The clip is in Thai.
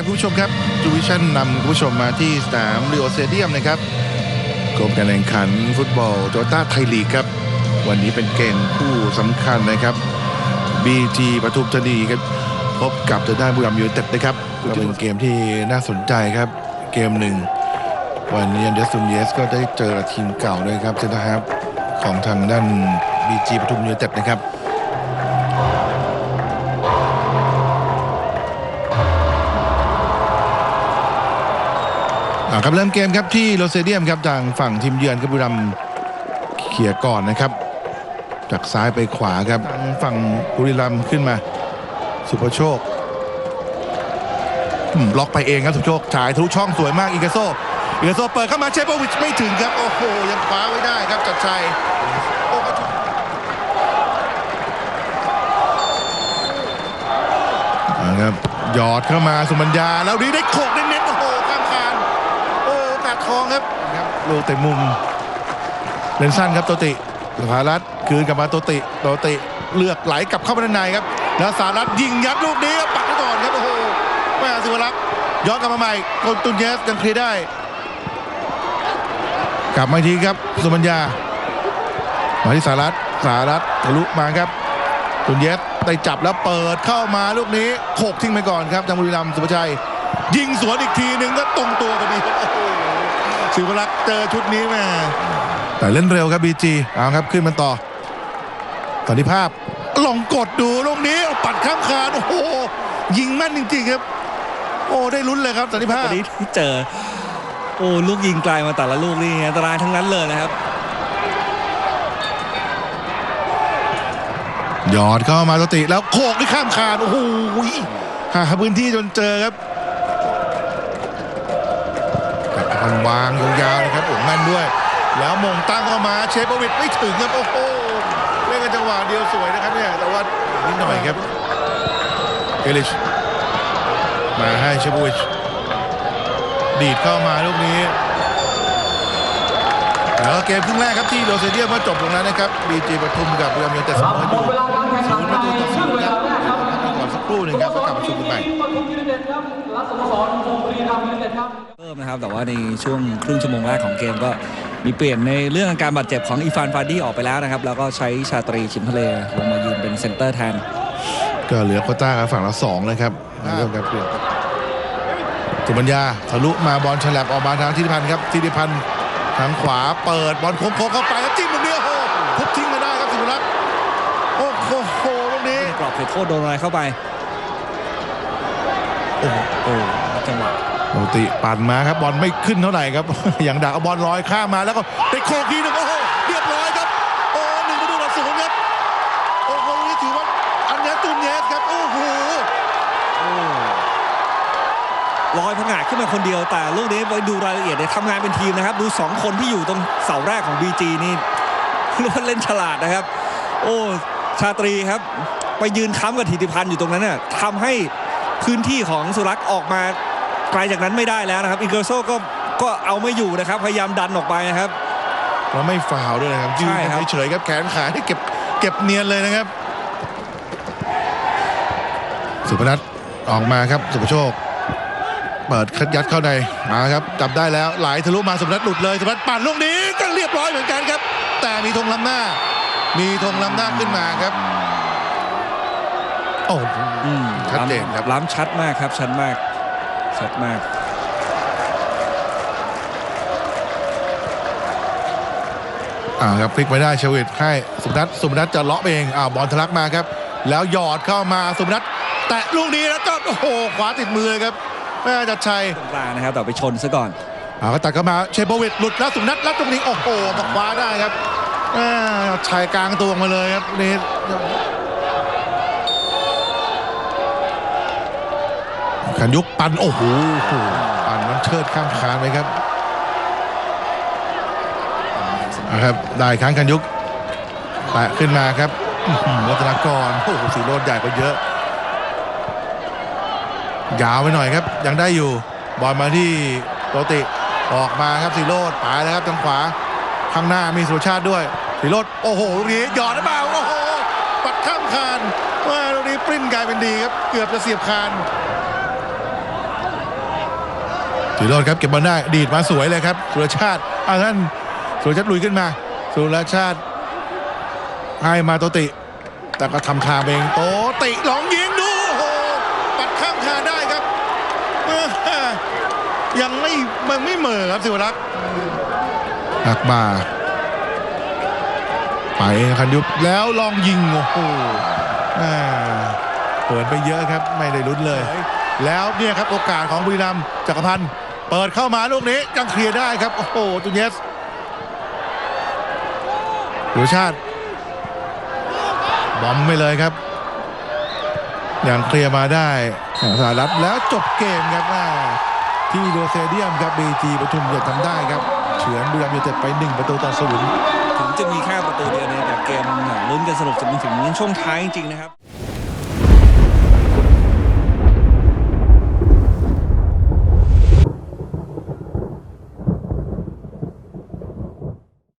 ครับคุณผู้ชมครับจูวิชั่นนำคุณผู้ชมมาที่สนามเรีโอเตเดียมนะครับกรมการแข่งขันฟุตบอลโตต้าไทยลีกครับ วันนี้เป็นเกมคู่สำคัญนะครับ BG ปทุมธานีครับพบกับทางด้านบุรีรัมย์ยูไนเต็ดนะครับก็เป็นเกมที่น่าสนใจครับ เกมหนึ่ง วันนี้อันเดอร์ซุนเยสก็ได้เจอทีมเก่าด้วยครับเซนเตอร์ฮาร์ฟของทางด้าน BG ปทุมยูไนเต็ดนะครับ ครับเริ่มเกมครับที่โรเซเดียมครับทางฝั่งทีมเยือนครับบุรีรัมเขี่ยก่อนนะครับ จากซ้ายไปขวาครับทางฝั่งบุรีรัมขึ้นมา สุภโชคล็อกไปเองครับสุภโชคฉายทะลุช่องสวยมากอีกาโซอีกาโซเปิดเข้ามาเชฟโปวิชไม่ถึงครับโอ้โหยังคว้าไว้ได้ครับจัดชัยโอ้กระทุอ่าครับหยอดเข้ามาสุมัญญาแล้วดีได้โขกเน้นๆโอ้โหข้ามคาน โอ้โอกาสทองครับครับลูกเตะมุมเล่นสั้นครับโตติสภารัตน์คืนกลับมาโตติโตติเลือกไหลกลับเข้ามาด้านในครับ แล้วสารัตน์ยิงยัดลูกนี้ครับปักไว้ก่อนครับโอ้โหแม่สิวรักษ์ย้อนกลับมาใหม่โกลตุนเยสยังเคลียร์ได้ กลับมาอีกทีครับสุมัญญามาที่สารัตน์สารัตน์ทะลุมาครับตุนเยสได้จับแล้วเปิดเข้ามาลูกนี้โขกทิ้งไปก่อนครับทางบุรีรัมย์สุภชัย ยิงสวนอีกทีหนึ่งก็ตรงตัวพอดี โอ้โหศิวรักษ์เจอชุดนี้แม่แต่เล่นเร็วครับบีจีเอาครับขึ้นมันต่อสันติภาพลองกดดูลูกนี้เอาปัดข้ามคานโอ้โหยิงแม่นจริงๆครับ โอ้ได้ลุ้นเลยครับสันติภาพวันนี้ที่เจอ โอ้ลูกยิงไกลมาแต่ละลูกนี่อันตรายทั้งนั้นเลยนะครับหยอดเข้ามาสติแล้วโขกด้วยข้ามคานโอ้โหหาพื้นที่จนเจอครับ จันวางยาวๆนะครับโอ้แม่นด้วย แล้วมงตั้งเข้ามาเชฟวิดไม่ถึงครับโอ้โหเล่นกันจังหวะเดียวสวยนะครับเนี่ยแต่ว่านิดหน่อยครับเกลิชมาให้เชฟวิชดีดเข้ามาลูกนี้แล้วเกมครึ่งแรกครับที่โดเซเดียมก็จบลงแล้วนะครับบีจีปทุมกับบุรีรัมย์ยูไนเต็ดเสมออยู่ศูนย์ประตูต่อศูนย์ครับก่อนสักครู่หนึ่งครับก็กลับมาชมกันใหม่ปทุมยูไน เต็ดครับและสโมสรบุรีรัมย์ยูไนเต็ดครับเพิ่มนะครับ แต่ว่าในช่วงครึ่งชั่วโมงแรกของเกมก็มีเปลี่ยนในเรื่องอาการบาดเจ็บของอีฟานฟาร์ดี้ออกไปแล้วนะครับ แล้วก็ใช้ชาตรีชิมทะเลลงมายืนเป็นเซนเตอร์แทน ก็เหลือโควต้าครับฝั่งละสองนะครับเริ่มการเปลี่ยนสุบัญญาทะลุมาบอลฉลับออกมาทางทิติพันธ์ครับทิติพันธ์ทางขวาเปิดบอลโค้งๆเข้าไปแล้วจิ้มลูกนี้โอ้โหทุบทิ้งมาได้ครับสิวรักษ์โอ้โหโหลูกนี้กรอบเขตโทษโดนอะไรเข้าไป โอ้โหจังหวะปกติปั่นมาครับบอลไม่ขึ้นเท่าไหร่ครับ อย่างดักเอาบอลลอยข้ามมาแล้วก็ไปโคกทีนึงโอ้โหเรียบร้อยครับ โอ้หนึ่งประตูต่อศูนย์ครับโอ้โหนี้ถือว่าอันนี้ตุนเยสครับโอ้โหลอยผงาดขึ้นมาคนเดียวแต่ลูกนี้ไปดูรายละเอียดเนี่ยทำงานเป็นทีมนะครับ ดู 2 คนที่อยู่ตรงเสาแรกของ BG นี่เรียกว่เล่นฉลาดนะครับ โอ้ชาตรีครับ ไปยืนค้ำกับธิติพันธ์อยู่ตรงนั้นน่ะทำให้ พื้นที่ของสุรักษ์ออกมาไกลจากนั้นไม่ได้แล้วนะครับอิเกอร์โซก็ก็เอาไม่อยู่นะครับ พยายามดันออกไปนะครับเราไม่ฟาวล์ด้วยนะครับยืนใช่ครับเฉยๆครับแขนขาที่เก็บเก็บเนียนเลยนะครับ สุพนัทออกมาครับสุภโชค เปิดคัดยัดเข้าในมาครับจับได้แล้วไหลทะลุมาสุพนัทหลุดเลยสุพนัทปั่นลูกนี้ก็เรียบร้อยเหมือนกันครับ แต่มีธงล้ำหน้า มีธงล้ำหน้าขึ้นมาครับโอ้อืม ชัดเจนครับล้ำชัดมากครับ ชัดมาก ชัดมาก อ่าครับพลิกไปได้เชวิตให้สุพนัทสุพนัทจะเลาะไปเองอ่าบอลทะลักมาครับ แล้วหยอดเข้ามาสุพนัทแตะลูกนี้แล้วก็โอ้โหขวาติดมือเลยครับแม่จัดชัยตรงกลางนะครับแต่ไปชนซะก่อนอ่าก็ตัดเข้ามาเชโบวิดหลุดแล้วสุพนัทแล้วตรงนี้โอ้โหบอกคว้าได้ครับแม่ชัยกลางตัวมาเลยครับนี่ ขันยุกปันโอ้โหปันมันเชิดข้ามคานไปครับอ่าครับได้ครั้งขันยุกแตะขึ้นมาครับอื้อหือรัตนากรโอ้โหสีโรดใหญ่กว่าเยอะ ยาวไปหน่อยครับ ยังได้อยู่ บอลมาที่โรติออกมาครับสีโรดไปแล้วครับทางขวาข้างหน้ามีสุชาติด้วยสีโรดโอ้โหลูกนี้หยอดหรือเปล่าโอ้โหปัดข้ามคานว่าลูกนี้ปริ้นกลายเป็นดีครับ เกือบจะเสียบคาน ถือโรดครับเก็บบอลได้ดีดมาสวยเลยครับ สุรชาติอ่าท่านสุรชาติลุยขึ้นมา สุรชาติให้มาโตติ แต่ก็ทำทางเองโตติลองยิงดูโอ้โหปัดข้ามคานได้ครับเออยังไม่มันไม่เหม่อครับสิวรักษ์หักมาไปคันยุบแล้วลองยิงโอ้โหอ่าเปิดไปเยอะครับไม่ได้ลุ้นเลย แล้วเนี่ยครับโอกาสของบุรีรัมย์จักรพันธ์ เปิดเข้ามาลูกนี้ยังเคลียร์ได้ครับ โอ้โหตุนเยสสุรชาติ บอมไปเลยครับอย่างเคลียร์มาได้สหรัฐแล้วจบเกมครับว่าที่โดเซเดียมครับบีจีปทุมจะทำได้ครับเฉือนบุรีรัมย์ยูเต็ดไปหนึ่งประตูต่อศูนย์ถึงจะมีแค่ประตูเดียวเนี่ยแต่เกมลุ้นกันสนุกจนถึงช่วงท้ายจริงๆนะครับ